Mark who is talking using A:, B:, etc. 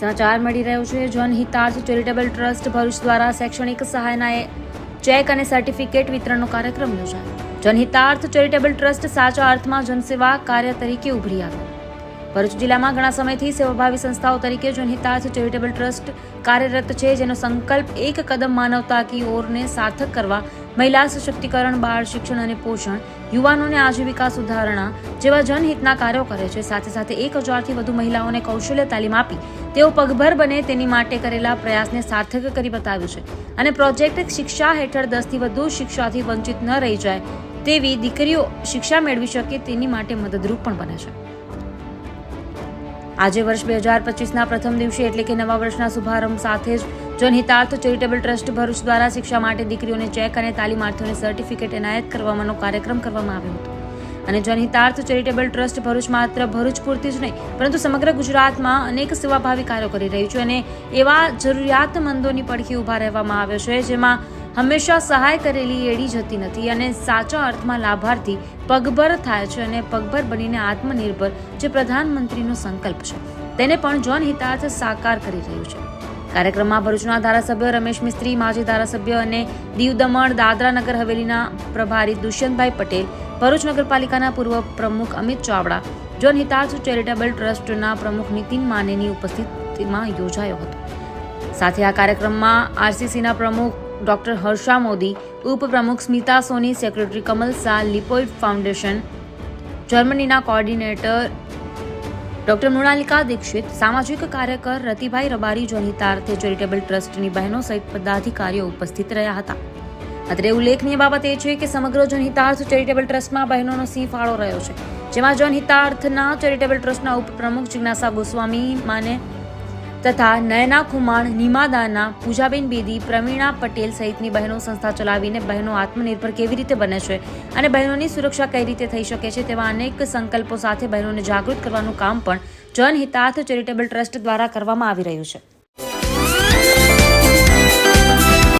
A: સમાચાર મળી રહ્યો છે. જનહિતાર્થ ચેરિટેબલ ટ્રસ્ટ ભરૂચ દ્વારા શૈક્ષણિક સહાયના ચેક અને સર્ટિફિકેટ વિતરણનો કાર્યક્રમ યોજાયો. જનહિતાર્થ ચેરિટેબલ ટ્રસ્ટ સાચા અર્થમાં જનસેવા કાર્ય તરીકે ઉભરી આવ્યો ભરૂચ જિલ્લામાં ઘણા સમયથી સેવાભાવી સંસ્થાઓ તરીકે જનહિતાર્થ ચેરિટેબલ ટ્રસ્ટ કાર્યરત છે, જેનો સંકલ્પ એક કદમ માનવતા કી ઓરને સાર્થક કરવા, મહિલા સશક્તિકરણ, બાળ શિક્ષણ અને પોષણ, યુવાનોને આજીવિકા સુધારણા જેવા જનહિતના કાર્યો કરે છે. સાથે સાથે એક હજારથી વધુ મહિલાઓને કૌશલ્ય તાલીમ આપી તેઓ પગભર બને તેની માટે કરેલા પ્રયાસને સાર્થક કરી બતાવ્યું છે અને પ્રોજેક્ટ શિક્ષા હેઠળ દસથી વધુ શિક્ષાથી વંચિત ન રહી જાય તેવી દીકરીઓ શિક્ષા મેળવી શકે તેની માટે મદદરૂપ પણ બને છે. આજે વર્ષ બે હજાર પચીસના પ્રથમ દિવસે એટલે કે નવા વર્ષના શુભારંભ સાથે જ જનહિતાર્થ ચેરિટેબલ ટ્રસ્ટ ભરૂચ દ્વારા શિક્ષા માટે દીકરીઓને ચેક અને તાલીમાર્થીઓને સર્ટિફિકેટ એનાયત કરવાનો કાર્યક્રમ કરવામાં આવ્યો હતો. અને જનહિતાર્થ ચેરિટેબલ ટ્રસ્ટ ભરૂચ માત્ર ભરૂચ પૂરતી જ નહીં, પરંતુ સમગ્ર ગુજરાતમાં અનેક સેવાભાવી કાર્યો કરી રહ્યું છે અને એવા જરૂરિયાતમંદોની પડખી ઊભા રહેવામાં આવ્યો છે, જેમાં હંમેશા સહાય કરેલી એડી જતી નથી અને સાચા અર્થમાં લાભાર્થી પગભર થાય છે અને પગભર બનીને આત્મનિર્ભર, જે પ્રધાનમંત્રીનો સંકલ્પ છે. તેને પણ જન હિતાર્થ સાકાર કરી રહ્યું છે. કાર્યક્રમમાં ભરૂચના ધારાસભ્ય રમેશ મિસ્ત્રી, માજી ધારાસભ્ય અને દીવ દમણ દાદરા નગર હવેલીના પ્રભારી દુષ્યંતભાઈ પટેલ, ભરૂચ નગરપાલિકાના પૂર્વ પ્રમુખ અમિત ચાવડા, જન હિતાર્થ ચેરિટેબલ ટ્રસ્ટના પ્રમુખ નીતિન માનેની ઉપસ્થિતિમાં યોજાયો હતો. સાથે આ કાર્યક્રમમાં આરસીસીના પ્રમુખ ડોક્ટર હર્ષા મોદી, ઉપપ્રમુખ Smita Soni, secretary Kamal Shah, lipoid foundation, જર્મનીના કોઓર્ડિનેટર ડોક્ટર મૃણાલિકા દીક્ષિત, સામાજિક કાર્યકર રતિભાઈ રબારી જનહિતાર્થ ચેરિટેબલ ટ્રસ્ટની બહેનો સહિત પદાધિકારીઓ ઉપસ્થિત રહ્યા હતા. અત્રે ઉલ્લેખનીય બાબત એ છે કે સમગ્ર જનહિતાર્થ ચેરિટેબલ ટ્રસ્ટમાં બહેનોનો સિંહ ફાળો રહ્યો છે. જેમાં જનહિતાર્થના ચેરિટેબલ ટ્રસ્ટના ઉપપ્રમુખ જિજ્ઞાસા ગોસ્વામી માને તથા નયના ખુમાણ, નિમાદાના, પૂજાબેન બેદી, પ્રવીણા પટેલ સહિતની બહેનો સંસ્થા ચલાવીને બહેનો આત્મનિર્ભર કેવી રીતે બને છે અને બહેનોની સુરક્ષા કઈ રીતે થઈ શકે છે તેવા અનેક સંકલ્પો સાથે બહેનોને જાગૃત કરવાનું કામ પણ જનહિતાર્થ ચેરિટેબલ ટ્રસ્ટ દ્વારા કરવામાં આવી રહ્યું છે.